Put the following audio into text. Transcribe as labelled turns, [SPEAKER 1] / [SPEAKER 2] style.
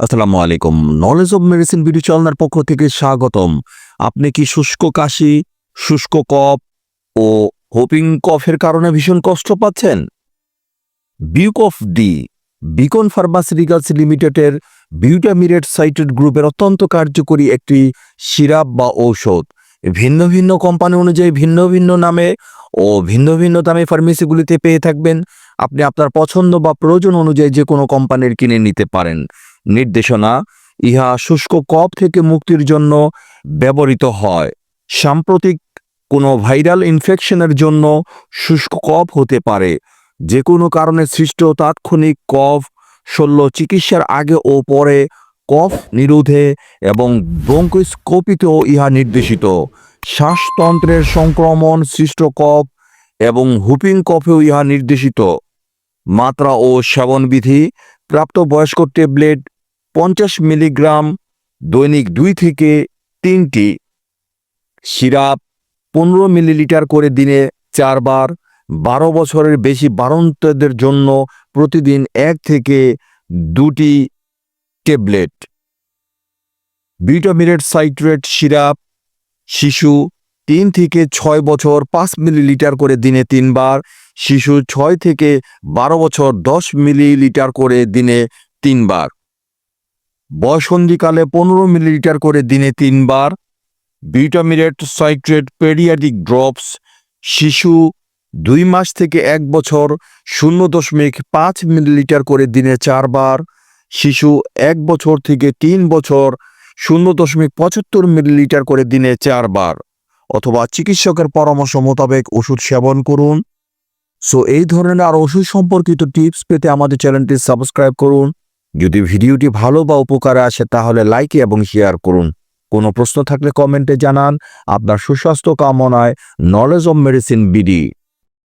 [SPEAKER 1] আসসালামু আলাইকুম। Knowledge of medicine video চ্যানেলের পক্ষ থেকে স্বাগতম। আপনি কি শুষ্ক কাশি, শুষ্ক কফ ও হোপিং কফের কারণে ভীষণ কষ্ট পাচ্ছেন? বিউক অফ ডি, বিকন ফার্মাসিউটিক্যালস লিমিটেডের বিউটামিরেট সাইটেড গ্রুপের অত্যন্ত কার্যকরী একটি সিরাপ বা ঔষধ। ভিন্ন ভিন্ন কোম্পানি অনুযায়ী ভিন্ন ভিন্ন নামে ও ভিন্ন ভিন্ন দামে ফার্মেসিগুলিতে পেয়ে থাকবেন। আপনি আপনার পছন্দ বা প্রয়োজন অনুযায়ী যে কোনো কোম্পানির কিনে নিতে পারেন। নির্দেশনা, ইহা শুষ্ক কফ থেকে মুক্তির জন্য ব্যবহৃত হয়। সাম্প্রতিক কোনো ভাইরাল ইনফেকশনের জন্য শুষ্ক কফ হতে পারে। যে কোনো কারণে সৃষ্ট তাৎক্ষণিক কফ, শল্য চিকিৎসার আগে ও পরে কফ নিরোধে এবং ব্রঙ্কোস্কোপিতেও ইহা নির্দেশিত। শ্বাসতন্ত্রের সংক্রমণ সৃষ্ট কফ এবং হুপিং কফেও ইহা নির্দেশিত। মাত্রা ও সেবনবিধি প্রাপ্তবয়স্ক ট্যাবলেট পঞ্চাশ মিলিগ্রাম, দৈনিক দুই থেকে তিনটি। সিরাপ পনেরো মিলিলিটার করে দিনে চারবার, বারো বছরের বেশি বারন্তদের জন্য প্রতিদিন এক থেকে দুটি ট্যাবলেট বিটামিরেট সাইট্রেট, সিরাপ, শিশু তিন থেকে ছয় বছর পাঁচ মিলিলিটার করে দিনে তিনবার, শিশু ছয় থেকে বারো বছর দশ মিলিলিটার করে দিনে তিনবার। বয়সন্ধিকালে পনেরো মিলিলিটার করে দিনে তিনবার। বিটামিরেট সাইট্রেট পেডিয়াটিক ড্রপস, শিশু দুই মাস থেকে এক বছর শূন্য দশমিক পাঁচ মিলিলিটার করে দিনে চারবার। শিশু এক বছর থেকে তিন বছর শূন্য দশমিক পঁচাত্তর মিলিলিটার করে দিনে চারবার, অথবা চিকিৎসকের পরামর্শ মোতাবেক ওষুধ সেবন করুন। সো, এই ধরনের আর ওষুধ সম্পর্কিত টিপস পেতে আমাদের চ্যানেলটি সাবস্ক্রাইব করুন। যদি ভিডিওটি ভালো বা উপকারে আসে, তাহলে লাইক এবং শেয়ার করুন। কোনো প্রশ্ন থাকলে কমেন্টে জানান। আপনার সুস্বাস্থ্য কামনায় নলেজ অব মেডিসিন বিডি